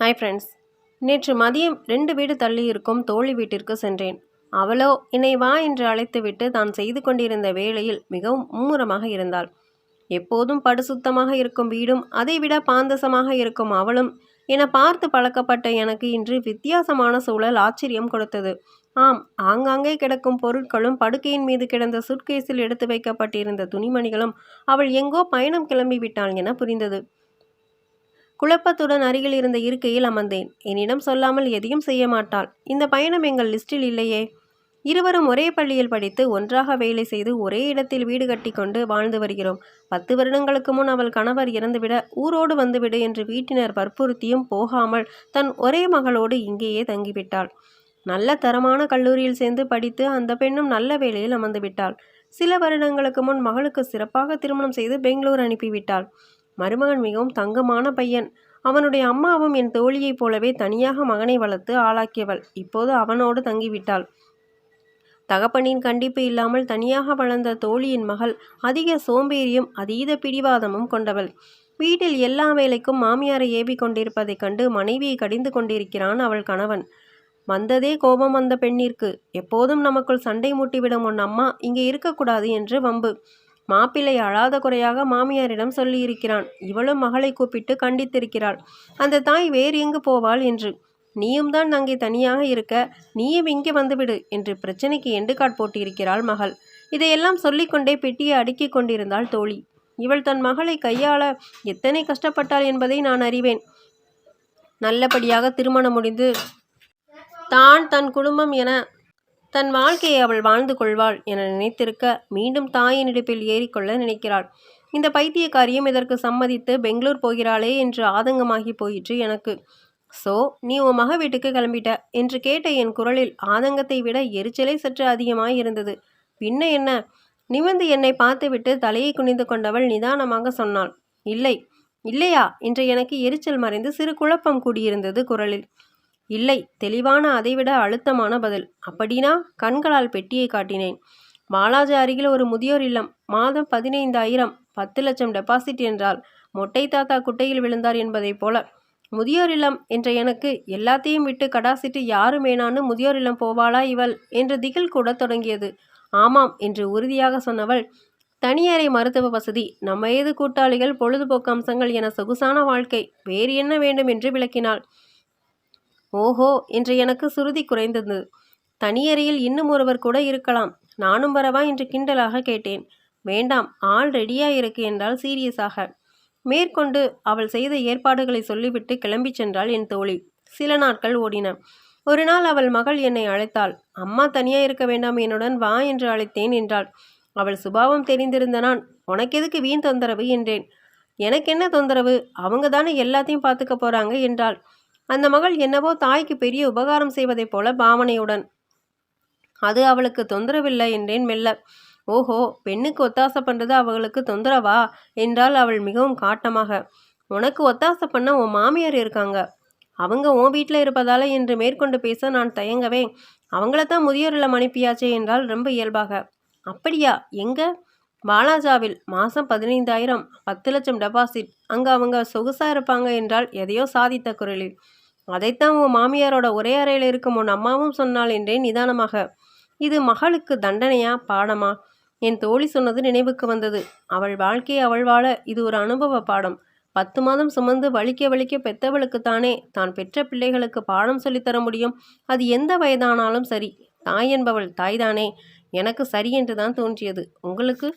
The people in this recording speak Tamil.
ஹாய் ஃப்ரெண்ட்ஸ் நேற்று மதியம் ரெண்டு வீடு தள்ளி இருக்கும் தோழி வீட்டிற்கு சென்றேன். அவளோ என்னை வா என்று அழைத்துவிட்டு தான் செய்து கொண்டிருந்த வேளையில் மிகவும் மும்முரமாக இருந்தாள். எப்போதும் படுசுத்தமாக இருக்கும் வீடும் அதைவிட பாந்தசமாக இருக்கும் அவளும் என பார்த்து பழக்கப்பட்ட எனக்கு இன்று வித்தியாசமான சூழல் ஆச்சரியம் கொடுத்தது. ஆம் ஆங்காங்கே கிடக்கும் பொருட்களும் படுக்கையின் மீது கிடந்த சுட்கேஸில் எடுத்து வைக்கப்பட்டிருந்த துணிமணிகளும் அவள் எங்கோ பயணம் கிளம்பி விட்டாள் என புரிந்தது. குழப்பத்துடன் அருகில் இருந்த இருக்கையில் அமர்ந்தேன். என்னிடம் சொல்லாமல் எதையும் செய்ய மாட்டாள். இந்த பயணம் எங்கள் லிஸ்டில் இல்லையே. இருவரும் ஒரே பள்ளியில் படித்து ஒன்றாக வேலை செய்து ஒரே இடத்தில் வீடு கட்டி கொண்டு வாழ்ந்து வருகிறோம். பத்து வருடங்களுக்கு முன் அவள் கணவர் இறந்துவிட ஊரோடு வந்துவிடு என்று வீட்டினர் வற்புறுத்தியும் போகாமல் தன் ஒரே மகளோடு இங்கேயே தங்கிவிட்டாள். நல்ல தரமான கல்லூரியில் சேர்ந்து படித்து அந்த பெண்ணும் நல்ல வேலையில் அமர்ந்து விட்டாள் சில வருடங்களுக்கு முன் மகளுக்கு சிறப்பாக திருமணம் செய்து பெங்களூர் அனுப்பிவிட்டாள். மருமகன் மிகவும் தங்கமான பையன். அவனுடைய அம்மாவும் என் தோழியைப் போலவே தனியாக மகனை வளர்த்து ஆளாக்கியவள். இப்போது அவனோடு தங்கிவிட்டாள். தகப்பனின் கண்டிப்பு இல்லாமல் தனியாக வளர்ந்த தோழியின் மகள் அதிக சோம்பேறியும் அதீத பிடிவாதமும் கொண்டவள். வீட்டில் எல்லா வேலைக்கும் மாமியாரை ஏவி கொண்டிருப்பதைக் கண்டு மனைவியை கடிந்து கொண்டிருக்கிறான் அவள் கணவன். வந்ததே கோபம் வந்த பெண்ணிற்கு. எப்போதும் நமக்குள் சண்டை மூட்டிவிடும் உன் அம்மா. இங்கே இருக்கக்கூடாது என்று வம்பு. மாப்பிள்ளை அழாத குறையாக மாமியாரிடம் சொல்லியிருக்கிறான். இவளும் மகளை கூப்பிட்டு கண்டித்திருக்கிறாள். அந்த தாய் வேறு எங்கு போவாள் என்று. நீயும் தான் அங்கே தனியாக இருக்க நீயும் இங்கே வந்துவிடு என்று பிரச்சனைக்கு எண்டுகாட் போட்டிருக்கிறாள் மகள். இதையெல்லாம் சொல்லிக்கொண்டே பெட்டியை அடுக்கிக் கொண்டிருந்தாள் தோழி. இவள் தன் மகளை கையாள எத்தனை கஷ்டப்பட்டாள் என்பதை நான் அறிவேன். நல்லபடியாக திருமணம் முடிந்து தான் தன் குடும்பம் என தன் வாழ்க்கையை அவள் வாழ்ந்து கொள்வாள் என நினைத்திருக்க மீண்டும் தாயின் இடுப்பில் ஏறிக்கொள்ள நினைக்கிறாள். இந்த பைத்தியக்காரியும் இதற்கு சம்மதித்து பெங்களூர் போகிறாளே என்று ஆதங்கமாகி போயிற்று எனக்கு. சோ நீ உன் மக வீட்டுக்கு கிளம்பிட்ட என்று கேட்ட என் குரலில் ஆதங்கத்தை விட எரிச்சலே சற்று அதிகமாய் இருந்தது பின்ன என்ன? நிமிர்ந்து என்னை பார்த்துவிட்டு தலையை குனிந்து கொண்டவள் நிதானமாக சொன்னாள். இல்லை இல்லையா? என்று எனக்கு எரிச்சல் மறைந்து சிறு குழப்பம் கூடியிருந்தது குரலில். இல்லை தெளிவான அதைவிட அழுத்தமான பதில். அப்படின்னா கண்களால் பெட்டியை காட்டினேன். மாலாஜி அருகில் ஒரு முதியோர் இல்லம். மாதம் பதினைந்தாயிரம் பத்து லட்சம் டெபாசிட் என்றால் மொட்டை தாத்தா குட்டையில் விழுந்தார் என்பதைப் போல. முதியோர் இல்லம் என்ற எனக்கு எல்லாத்தையும் விட்டு கடாசிட்டு யாரும் வேணான்னு முதியோர் இல்லம் போவாளா இவள் என்று திகில் கூட தொடங்கியது. ஆமாம் என்று உறுதியாக சொன்னவள் தனியறை மருத்துவ வசதி நம்ம ஏது கூட்டாளிகள் பொழுதுபோக்கு அம்சங்கள் என சொகுசான வாழ்க்கை வேறு என்ன வேண்டும் என்று விளக்கினாள். ஓஹோ என்று எனக்கு சுருதி குறைந்தது. தனியறையில் இன்னும் ஒருவர் கூட இருக்கலாம். நானும் வரவா என்று கிண்டலாக கேட்டேன். வேண்டாம் ஆள் ரெடியா இருக்கு என்றால் சீரியஸாக. மேற்கொண்டு அவள் செய்த ஏற்பாடுகளை சொல்லிவிட்டு கிளம்பிச் சென்றாள் என் தோழி. சில நாட்கள் ஓடின. ஒரு நாள் அவள் மகள் என்னை அழைத்தாள். அம்மா தனியா இருக்க வேண்டாம் என்னுடன் வா என்று அழைத்தேன் என்றாள். அவள் சுபாவம் தெரிந்திருந்த நான் உனக்கு எதுக்கு வீண் தொந்தரவு? என்றேன். எனக்கு என்ன தொந்தரவு? அவங்க தானே எல்லாத்தையும் பார்த்துக்க போறாங்க என்றாள். அந்த மகள் என்னவோ தாய்க்கு பெரிய உபகாரம் செய்வதைப் போல பாவனையுடன் அது அவளுக்கு தொந்தரவில்லை என்றேன் மெல்ல. ஓஹோ பெண்ணுக்கு ஒத்தாசை பண்ணுறது அவளுக்கு தொந்தரவா? என்றால் அவள் மிகவும் காட்டமாக. உனக்கு ஒத்தாசை பண்ண உன் மாமியார் இருக்காங்க. அவங்க உன் வீட்டில் இருப்பதால என்று மேற்கொண்டு பேச நான் தயங்கவே அவங்கள தான் முதியோர் இல்லம் அனுப்பியாச்சே என்றால் ரொம்ப இயல்பாக. அப்படியா? எங்க? பாலாஜாவில் மாதம் பதினைந்தாயிரம். பத்து லட்சம் டெபாசிட். அங்கே அவங்க சொகுசாக இருப்பாங்க என்றால் எதையோ சாதித்த குரலில். அதைத்தான் உன் மாமியாரோட ஒரே அறையில் இருக்கும் உன் அம்மாவும் சொன்னாள் என்றேன் நிதானமாக இது மகளுக்கு தண்டனையா பாடமா? என் தோழி சொன்னது நினைவுக்கு வந்தது. அவள் வாழ்க்கையை அவள் வாழ இது ஒரு அனுபவ பாடம். பத்து மாதம் சுமந்து வலிக்க வலிக்க பெத்தவளுக்குத்தானே தான் பெற்ற பிள்ளைகளுக்கு பாடம் சொல்லித்தர முடியும். அது எந்த வயதானாலும் சரி. தாய் என்பவள் தாய்தானே. எனக்கு சரி என்று தான் தோன்றியது. உங்களுக்கு?